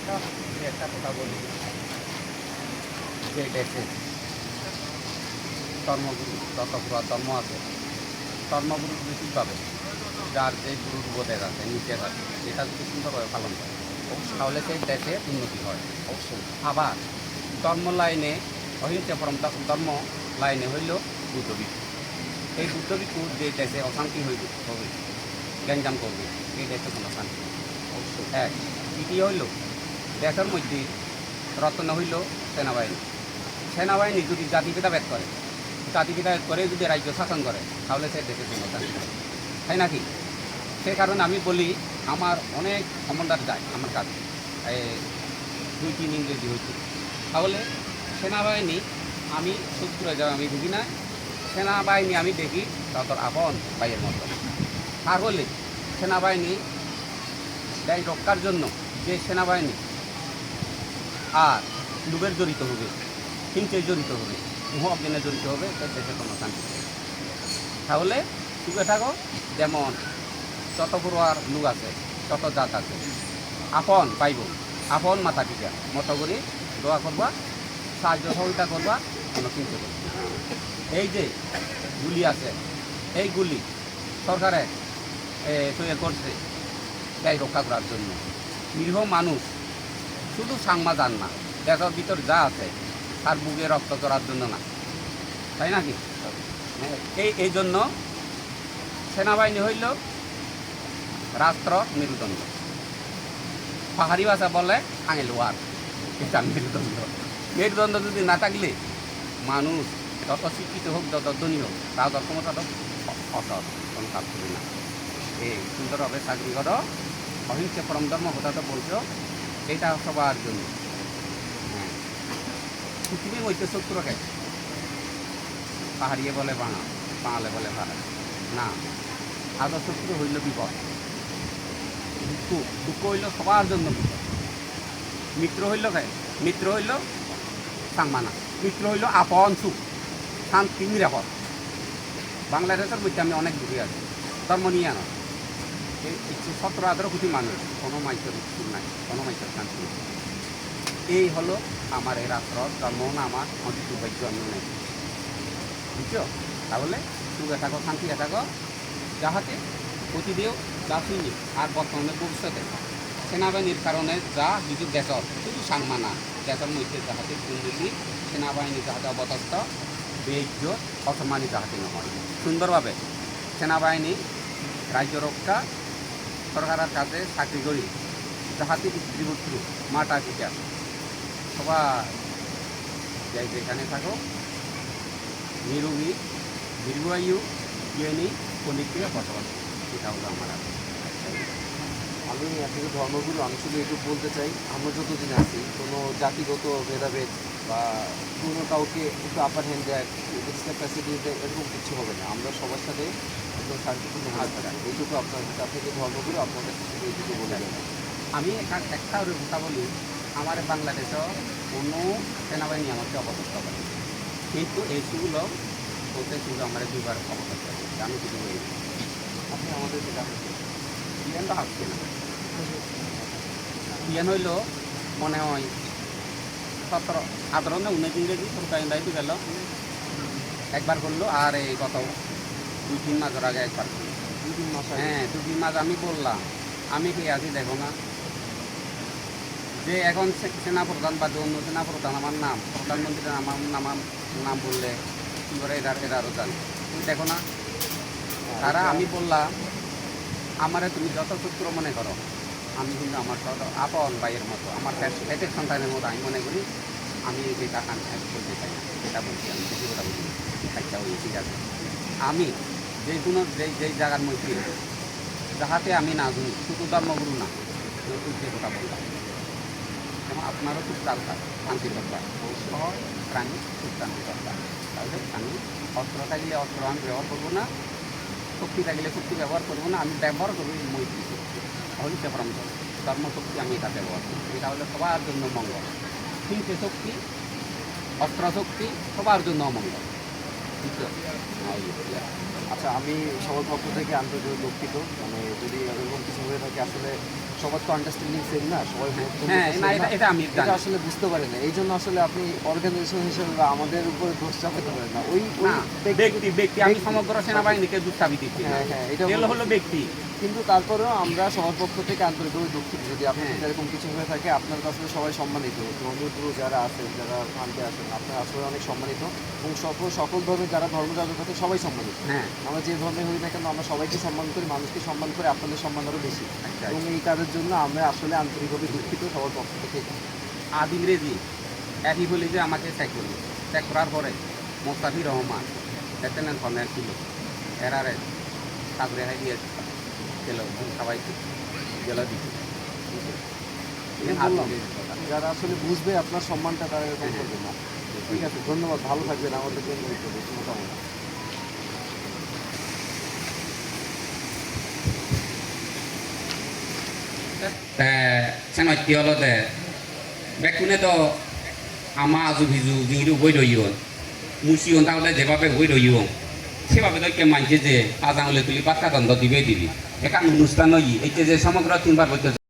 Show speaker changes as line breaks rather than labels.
একটা একটা কথা বলি। যে দেশে ধর্মগুরু যত পুরা ধর্ম আছে ধর্মগুরু ঠিক পাবে যার যে গুরুর বোধের আছে নিচের আছে এটা যদি সুন্দরভাবে পালন করে তাহলে সেই দেশে উন্নতি হয়।
অবশ্যই।
আবার ধর্ম লাইনে অহিংসা পরম ধর্ম লাইনে হইল বুদ্ধ ভিক্ষু এই বুদ্ধ ভিক্ষু যে দেশে অশান্তি হইবে হবে গ্যাঞ্জাম করবে এই দেশে কোনো শান্তি
অবশ্যই।
এক দ্বিতীয় হইল দেশের মধ্যে রত্ন হইল সেনাবাহিনী। সেনাবাহিনী যদি জাতি ভেদাভেদ করে জাতি ভেদাভেদ করে যদি রাজ্য শাসন করে, তাহলে সে দেশের নেই। তাই নাকি? সে কারণে আমি বলি, আমার অনেক কমান্ডার যায় আমার কাছে। দুই তিন ইংরেজি হইতে তাহলে সেনাবাহিনী আমি শত্রু যাও আমি বুঝি না। সেনাবাহিনী আমি দেখি তাদের আপন ভাইয়ের মতো। আর হলে সেনাবাহিনী দেশ রক্ষার জন্য যে সেনাবাহিনী আর লুবের জড়িত হবে হিংসে জড়িত হবে মোহ অজ্ঞানে জড়িত হবে দেশে কোনো শান্তি তাহলে সুখে থাকো, যেমন যত পড়ুয়ার লোক আছে তত জাত আছে। আপন পাইব আপন মাথা টিকা মতো করে দোয়া করবা, সাহায্য সহযোগিতা করবা, কোনো চিন্তা এই যে গুলি আছে, এই গুলি সরকারে তৈরি করছে দেশ রক্ষা করার জন্য। নিরীহ মানুষ শুধু সাংমা যান না দেশের ভিতর যা আছে তার বুকে রক্ত করার জন্য না। তাই নাকি এই এই জন্য সেনাবাহিনী হইল রাষ্ট্র মেরুদণ্ড। পাহাড়ি ভাষা বলে আঙেল ওয়ার এটা মেরুদণ্ড। মেরুদণ্ড যদি না থাকলে মানুষ যত শিক্ষিত হোক যত ধনী হোক তাদের ক্ষমতা তো কোনো কাজ করি না। এই সুন্দরভাবে চাকরি করো অহিংসা পরম ধর্ম কথা তো বলছো এটা সবার জন্য। হ্যাঁ। পৃথিবীর মধ্যে শত্রু কে পাহাড়িয়ে বলে বাঙাল বাঙালে বলে ভাড়া না আদর শত্রু হইল বিপদ। দুঃখ দুঃখ হইল সবার জন্য বিপদ। মিত্র হইল কে? মিত্র হইল সাংমানা। মিত্র হইল আপন সুখ, শান্তি, নিরাপদ। বাংলাদেশের মধ্যে আমি অনেক ঘুরে আছি। ধর্ম নিয়ে আনো। একশো সতেরো আঠারো কোটি মানুষ কোনো মাইকের সুখ নাই কোনো মাইকের শান্তি এই হলো আমার এই রাষ্ট্র ধর্ম না আমার অতি সৌভাগ্য আমি নেই। বুঝছ? তাহলে সুখে থাকো, শান্তিতে থাকো। যাহাতে প্রতিদিও যা শুনি আর বর্তমানে ভবিষ্যতে সেনাবাহিনীর কারণে যা কিছু দেশর, শুধু সাংমানা দেশের মধ্যে যাহাতে দুর্নীতি সেনাবাহিনী যাহাতে অবতস্থ বেজ্য অসম্মানী যাহাতে নহয় সুন্দরভাবে সেনাবাহিনী, রাজ্য রক্ষা সরকারের কাছে চাকরি করি যাহাতে স্ত্রীপুত্র মাতা পিতা সবাই যাই যেখানে থাকো নিরোগী দীর্ঘায়ু জ্ঞানী পণ্ডিতকে বসবাস। এটা হলো আমার।
আমি আপনাকে ধর্মগুলো, আমি শুধু একটু বলতে চাই, আমরা যতদিন আছি, কোনো জাতিগত ভেদাভেদ বা কোনো কাউকে একটু আপার হ্যান্ড দেয় এরকম কিছু হবে না আমরা সবার সাথে একদম শান্তিপূর্ণ ভাবে থাকি এইটুকু আপনার কাছ থেকে ধর্মগুলো আপনার কাছ এইটুকু বলে
আমি একটা একটা কথা বলি আমার বাংলাদেশও কোনো সেনাবাহিনী আমাকে অবস্থা করে কিন্তু এই সুগুলো বলতে শুধু আমার দুবার অবস্থা করে আমি কিছু বলি
আপনি আমাদের জানেন
বিয়ান তো হাসছে না। বিয়ান হইল মনে হয় সতেরো আঠারো না উনিশ ইংরেজি সরকারি দায়িত্ব গেল। একবার করল আর এই গত দুই তিন মাসের আগে একবার
দুই তিন মাস
হ্যাঁ দু তিন মাস আমি বললাম আমি কি আছি দেখো না। যে এখন সেনাপ্রধান বা যে অন্য সেনাপ্রধান আমার নাম প্রধানমন্ত্রীর আমার নাম নাম বললে কী করে এরা এরা আরও জানে তুমি দেখো না? তারা আমি বললাম আমারে তুমি যত সূত্র মনে করো আমি কিন্তু আমার আপন ভাইয়ের মতো আমার পেট- পেটের সন্তানের মতো আমি মনে করি আমি যেটা আমি এক বলতে চাই না এটা বলছি আমি বেশি কথা বলি না। আচ্ছা ওই ঠিক আছে। আমি যে কোনো যেই যেই জায়গার মধ্যে যাহাতে আমি না শুনি শুধু ধর্মগুরু না যে কথা বললাম যেমন আপনারও খুব দরকার শান্তি দরকার প্রাণী খুব শান্তি দরকার তাহলে আমি অস্ত্র থাকলে অস্ত্র আমি ব্যবহার করব না, শক্তি থাকলে শক্তি ব্যবহার করব না, আমি ব্যবহার করব এই মৈত্রী শক্তি, অহিংসা পরম ধর্ম শক্তি আমি এটা ব্যবহার করব। এটা হলে সবার জন্য মঙ্গল। হিংসে শক্তি, অস্ত্র শক্তি, সবার জন্য অমঙ্গল
আচ্ছা আমি সবার পক্ষ থেকে আন্তর্জাতিক দুঃখিত। মানে যদি এরকম কিছু হয়ে থাকে আসলে সবার তো আন্ডারস্ট্যান্ডিং সেম না সবাই
হ্যাঁ এটা আমি
এটা আসলে বুঝতে পারে না। এই জন্য আসলে আপনি অর্গানাইজেশন হিসেবে বা আমাদের উপর দোষ চাপাতে পারেন না। ওই
ব্যক্তি ব্যক্তি আমি সমগ্র সেনাবাহিনীকে দুঃখাবি দিচ্ছি।
হ্যাঁ হ্যাঁ এটা
হলো ব্যক্তি।
কিন্তু তারপরেও আমরা সবার পক্ষ থেকে আন্তরিকভাবে দুঃখিত। যদি আপনার
হ্যাঁ।
এরকম কিছু হয়ে থাকে আপনার কাছে সবাই সম্মানিত। ধর্মগুরু যারা আছেন যারা ফান্ডে আছেন আপনারা আসলে অনেক সম্মানিত। এবং সকল সকল ধর্মের যারা ধর্মযাজক আছে সবাই সম্মানিত।
হ্যাঁ।
আমরা যে ধর্মে হই না কেন আমরা সবাইকে সম্মান করি মানুষকে সম্মান করে আপনাদের সম্মান আরও বেশি। এবং এই কাজের জন্য আমরা আসলে আন্তরিকভাবে দুঃখিত সবার পক্ষ থেকে।
আদ ইংরেজি একই বলি যে আমাকে ত্যাগ করল। ত্যাগ করার পরে মোস্তাফির রহমান লেফটেন্যান্ট কর্নেল ছিল এরারে হাই দিয়ে গেল সবাই গেল
বললাম, যারা আসলে বুঝবে আপনার সম্মানটা তারা এরকম
হ্যাঁ,
করবে না। ঠিক আছে ধন্যবাদ ভালো থাকবেন আমাদের জন্য। মোটামুটি
তে চেনত্য হলতে বেকুনে তো আমা আজু ভিজু যিটো বই রইন মুসিও তাহলে যেভাবে বই রইন সেভাবে তো কে মানছে যে আজাংলে তুলি পাত্তা দণ্ড দিবে দিবি। একান অনুষ্ঠান এই যে সমগ্র তিনবার বৈদ্য